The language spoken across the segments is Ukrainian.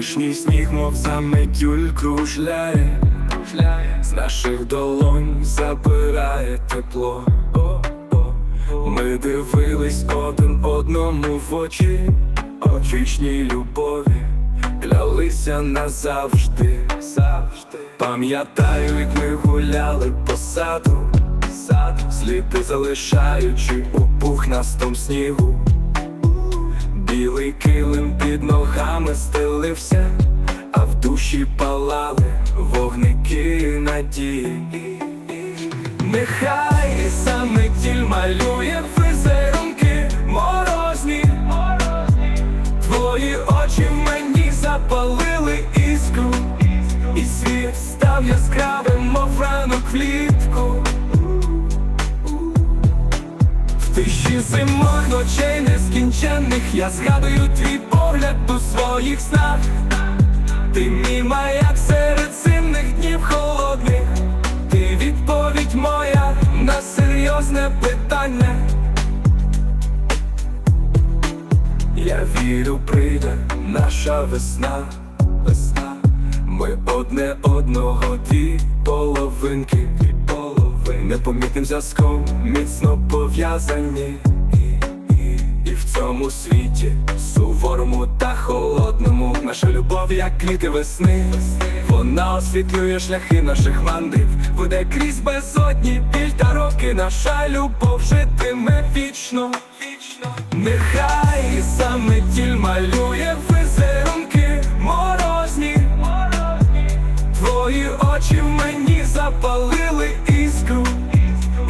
Вишній сніг, мов заметюль кружляє, з наших долонь забирає тепло. Ми дивились один одному в очі, о вічній любові, клялися назавжди, завжди. Пам'ятаю, як ми гуляли по саду, саду, сліди залишаючи у пухнастом снігу. Килим під ногами стелився, а в душі палали вогники надії. Нехай саме тіль малює візерунки морозні, твої очі мені запалили іскру, і світ став яскравим, мов ранок влітку. Тиші зимок ночей нескінченних я згадую твій погляд у своїх снах. Ти мій маяк серед зимних днів холодних. Ти відповідь моя на серйозне питання. Я вірю, прийде наша весна, весна. Ми одне одного дві половинки. Непомітним зв'язком міцно пов'язані. І, в цьому світі суворому та холодному Наша любов, як квіти весни, вона освітлює шляхи наших мандрів, веде крізь безодні біль та роки, наша любов житиме вічно, вічно. Нехай саме тіль малює візерунки морозні, морозні, твої очі в мені запалили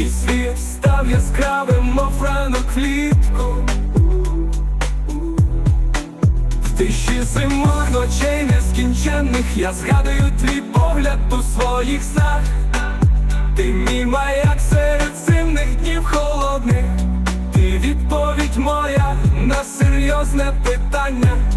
і світ став яскравим, мов ранок влітку. В тиші зимок ночей нескінченних я згадую твій погляд у своїх снах. Ти мій маяк серед зимних днів холодних. Ти відповідь моя на серйозне питання.